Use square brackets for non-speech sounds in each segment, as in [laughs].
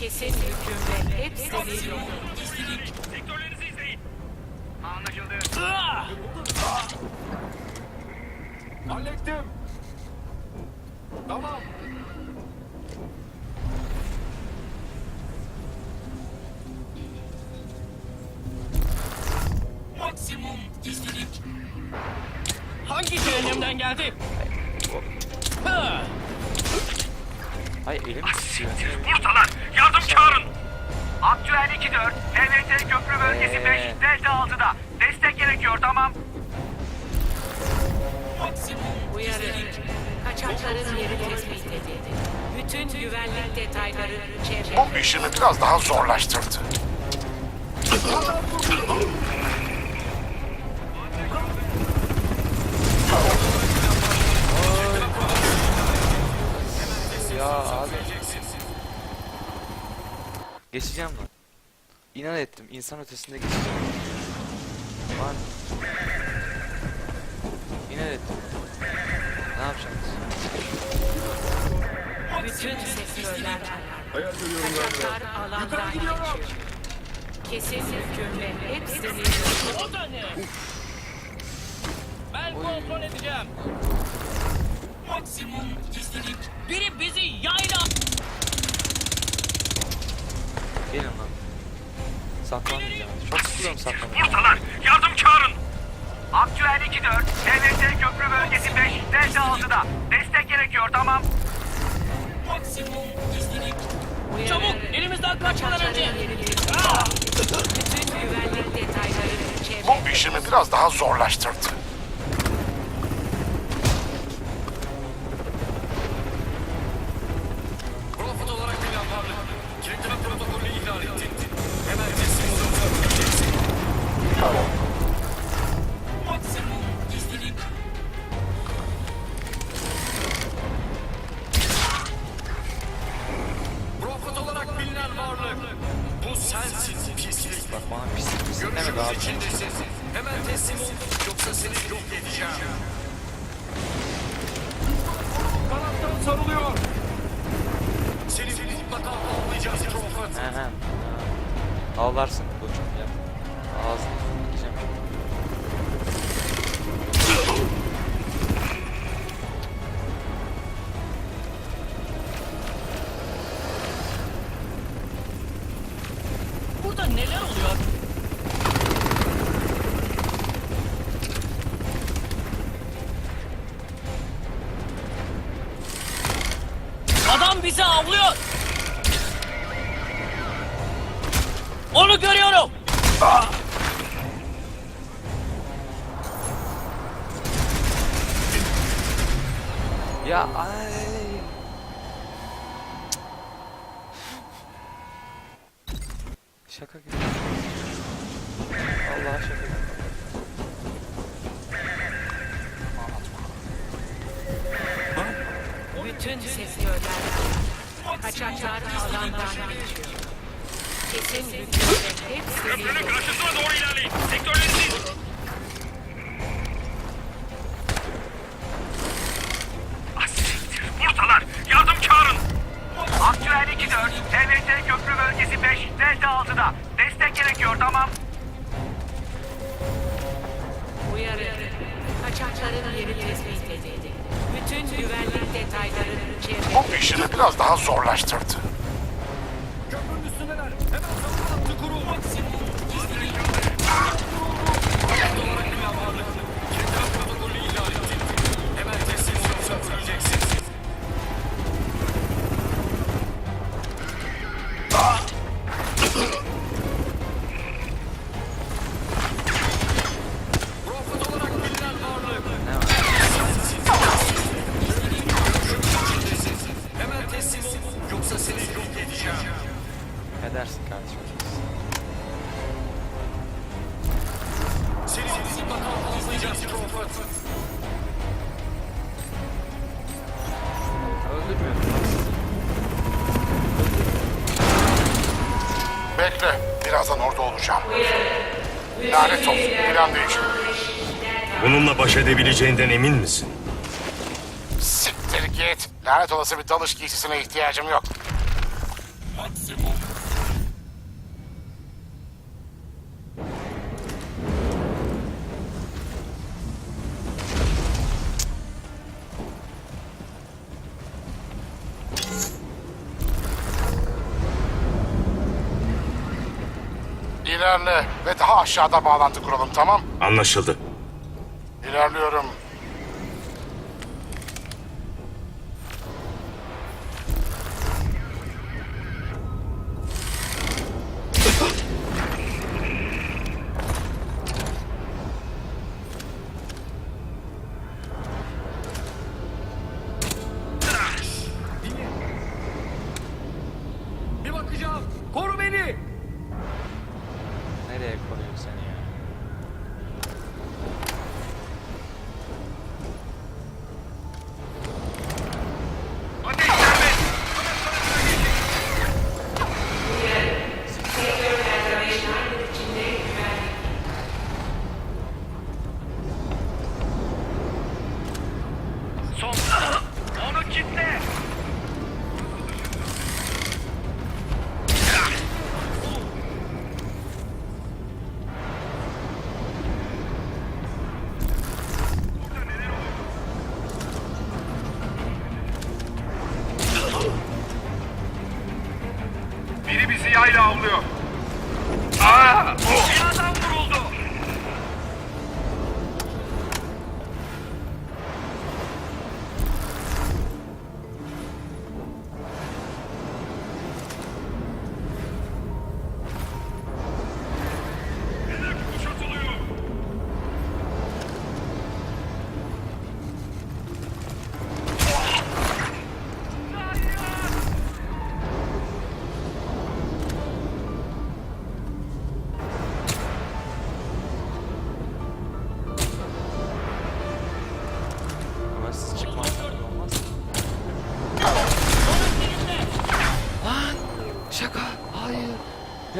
Kesin hüküm ve hepsi yok. Sektörlerinizi izleyin. Anlaşıldı. Hallettim. Tamam. Maksimum gizlilik. Hangi cehennemden geldi? Ha! Ay elim titriyor. Bursalar yardım çağırın. Aktüel 2-4, TVT köprü bölgesi 5, Ee. Delta 6'da. Destek gerekiyor tamam. Uyarı. Kaçakların yeri tespit edildi. Bütün güvenlik detayları çevre. Bu işimi biraz daha zorlaştırdı. Geçeceğim lan. İnan ettim. insan ötesinde geçeceğim. Var. İnan ettim. Ne yapacaksınız? Bütün sektörler Hayal görüyorum galiba. kaçaklar alandan geçiyor. Kesin hüküm ve hepsi yok. O da ne? Ben kontrol edeceğim. maksimum gizlilik. Biri bizi yayla... Gelin lan. Saklanmayacağım. Çok sıkılıyorum saklanmayacağım. Bursalar yardım çağırın. Aktüel 2-4, TVT köprü bölgesi 5, Delta 6'da. Destek gerekiyor tamam. Maksimum gizlilik. Uyarı. Çabuk elimizden kaçmadan önce. Bütün güvenlik detayları çevre. Bu işimi biraz daha zorlaştırdı. Sarılıyor. Seni mutlaka avlayacağız Profit. He he. Ağlarsın koçum ya. Ağzını bizi avlıyor. Onu görüyorum. Ya ay. Şaka gibi. Kaçaklar alandan geçiyor. Kesin ve hepsi yok. karşısına doğru ilerleyin. Sektörlerinizi... Asiktir. Bursalar yardım çağırın. Aktüel 2-4, TVT köprü bölgesi 5, Delta 6'da. Destek gerekiyor tamam. Uyarı. Kaçakların yeri tespit edildi. Bütün güvenlik detayları çevre. Bu işimi biraz daha zorlaştırdı. Köprünün üstündeler. Hemen savunma hattı teslim. Yoksa Ne dersin kardeşim? Seni mutlaka avlayacağız Profit. Öldürmüyorum. bak sizi. Bekle, birazdan orada olacağım. Lanet olsun, plan değişti. Bununla baş edebileceğinden emin misin? Siktir git. Lanet olası bir dalış giysisine ihtiyacım yok. İlerle ve daha aşağıda bağlantı kuralım tamam? Anlaşıldı. İlerliyorum.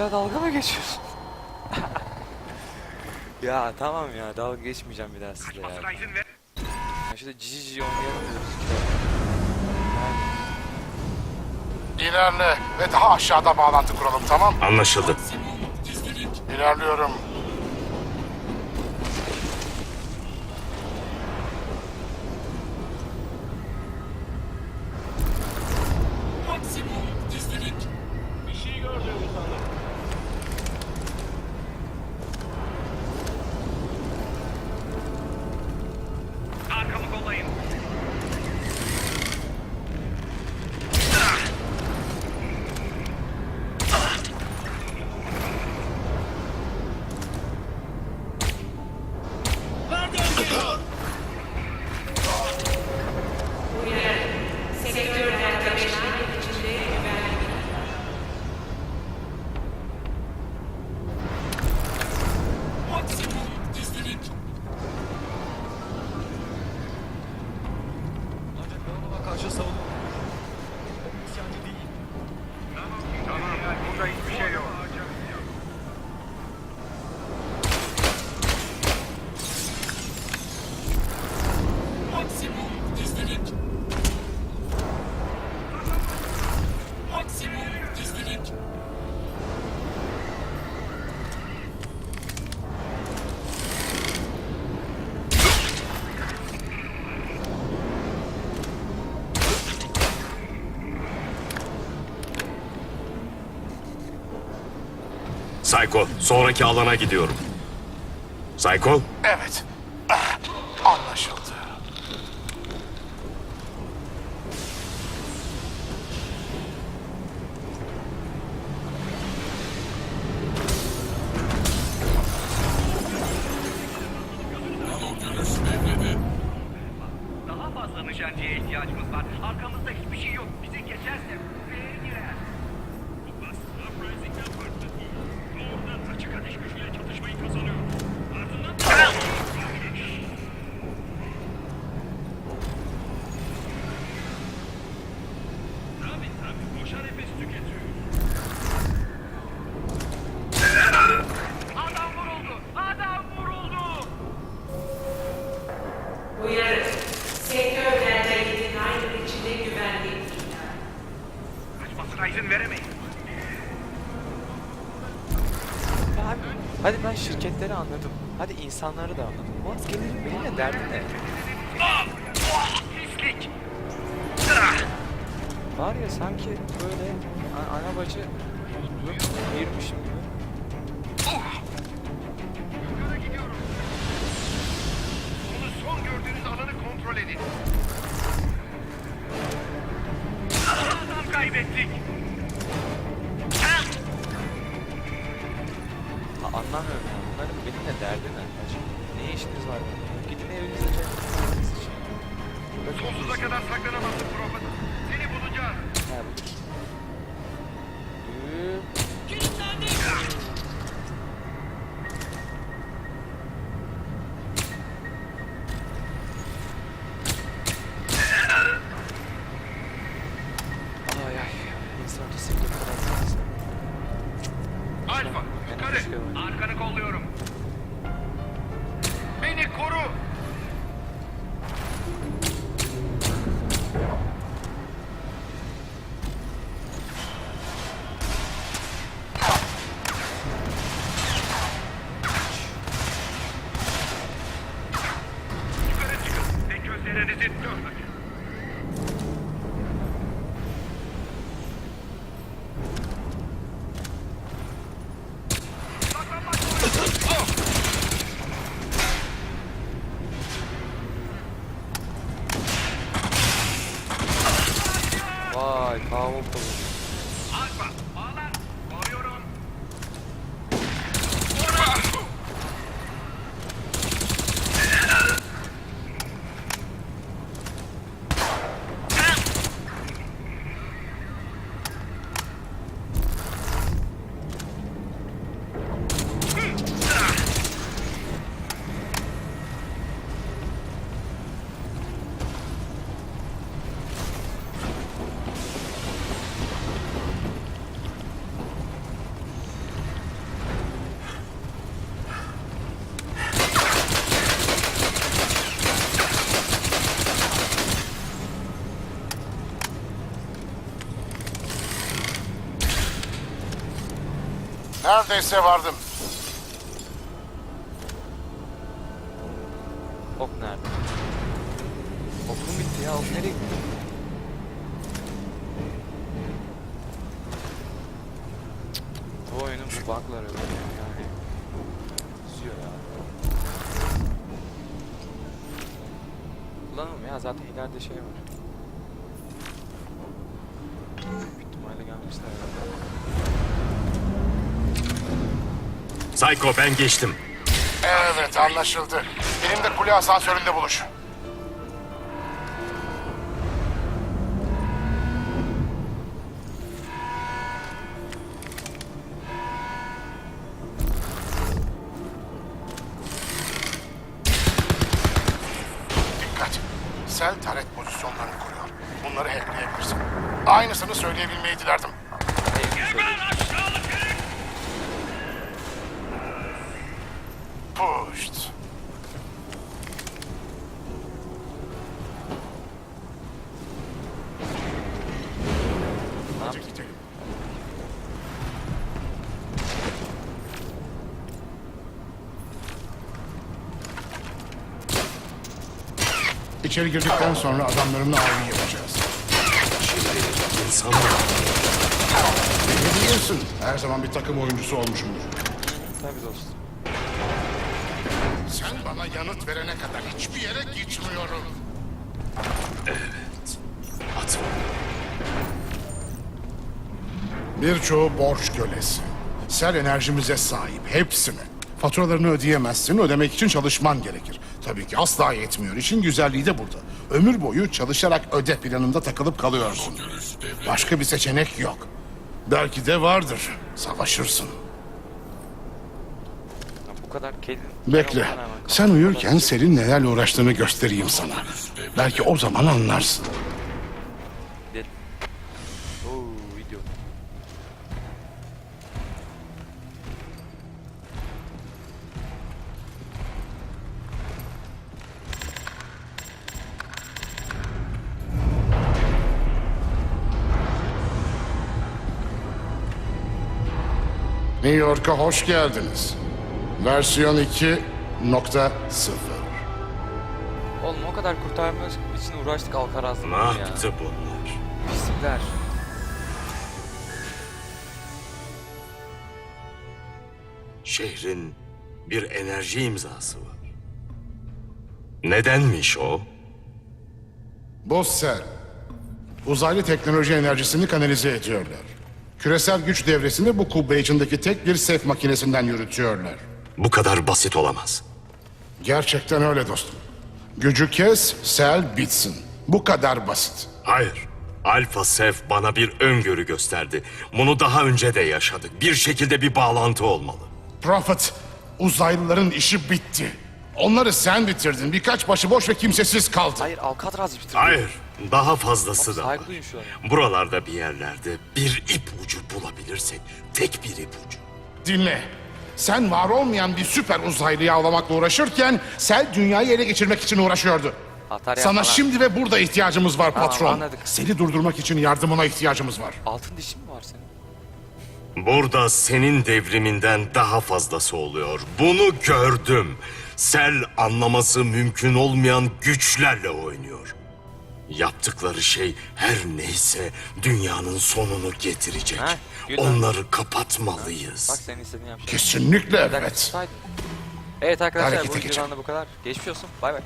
Ya dalga mı geçiyorsun? [laughs] ya tamam ya dalga geçmeyeceğim bir daha sizle ya. Ya şurada cici cici oynayalım diyoruz işte. İlerle ve daha aşağıda bağlantı kuralım tamam? Anlaşıldı. İlerliyorum. Psycho, sonraki alana gidiyorum. Psycho, Evet. Ah, Anlaşıldı. Daha fazla nişancıya ihtiyacımız var. Arkamızda Adam vuruldu. Adam vuruldu. Uyarı. Sektör 7'nin aynı içinde güvenlik. Kaçmasına izin veremeyiz. Ya hadi, hadi ben şirketleri anladım. Hadi insanları da anladım. Bu askerlerin benimle derdi ne? Pislik. Var ya sanki böyle ana bacı ayırmışım gibi. Tenere di torno. Neredeyse vardım. Ok nerede? Okum bitti ya. Ok nereye gitti? Bu oyunun bu bug'ları böyle yani. Üzüyor ya. Kullanım ya zaten ileride şey var. Büyük ihtimalle gelmişler ya. Psycho ben geçtim. Evet anlaşıldı. Benimle kule asansöründe buluş. Dikkat. Sel taret pozisyonlarını koruyor. Bunları hackleyebilirsin. Aynısını söyleyebilmeyi dilerdim. Ne Gidelim. İçeri girdikten sonra adamlarımla avı yapacağız. İnsanlar. Ne biliyorsun? Her zaman bir takım oyuncusu olmuşumdur. Tabii dostum. Sen bana yanıt verene kadar hiçbir yere gitmiyorum. Atma. Birçoğu borç kölesi. Sel enerjimize sahip, hepsine. Faturalarını ödeyemezsin, ödemek için çalışman gerekir. Tabii ki asla yetmiyor. İşin güzelliği de burada. Ömür boyu çalışarak öde planında takılıp kalıyorsun. Başka bir seçenek yok. Belki de vardır. Savaşırsın. Bu kadar kedin. Bekle. Sen uyurken Sel'in nelerle uğraştığını göstereyim sana. Belki o zaman anlarsın. New York'a hoş geldiniz. Versiyon 2.0. Oğlum o kadar kurtarmak için uğraştık Alcaraz'da Ne ya. yaptı bunlar? Pislikler. Şehrin bir enerji imzası var. Nedenmiş o? Bossel. Uzaylı teknoloji enerjisini kanalize ediyorlar. Küresel güç devresini bu kubbe içindeki tek bir sef makinesinden yürütüyorlar. Bu kadar basit olamaz. Gerçekten öyle dostum. Gücü kes, sel bitsin. Bu kadar basit. Hayır. Alfa Sef bana bir öngörü gösterdi. Bunu daha önce de yaşadık. Bir şekilde bir bağlantı olmalı. Prophet, uzaylıların işi bitti. Onları sen bitirdin. Birkaç başıboş ve kimsesiz kaldı. Hayır Alcatraz bitirdi. Hayır. Daha fazlası da var. Saygı duyun şu an. Buralarda bir yerlerde bir ipucu bulabilirsek tek bir ipucu. Dinle. Sen var olmayan bir süper uzaylıyı avlamakla uğraşırken Sel dünyayı ele geçirmek için uğraşıyordu. Atar Sana yapma lan. şimdi ve burada ihtiyacımız var Tamam, patron. anladık. Seni durdurmak için yardımına ihtiyacımız var. Altın dişin mi var senin? Burada senin devriminden daha fazlası oluyor. Bunu gördüm. Sel anlaması mümkün olmayan güçlerle oynuyor. Yaptıkları şey her neyse dünyanın sonunu getirecek. Ha. Onları kapatmalıyız. Bak senin istediğini yapacağım. Kesinlikle evet. Evet arkadaşlar Harekete bu geçelim. videodan da bu kadar. Geçmiş olsun. Bay bay.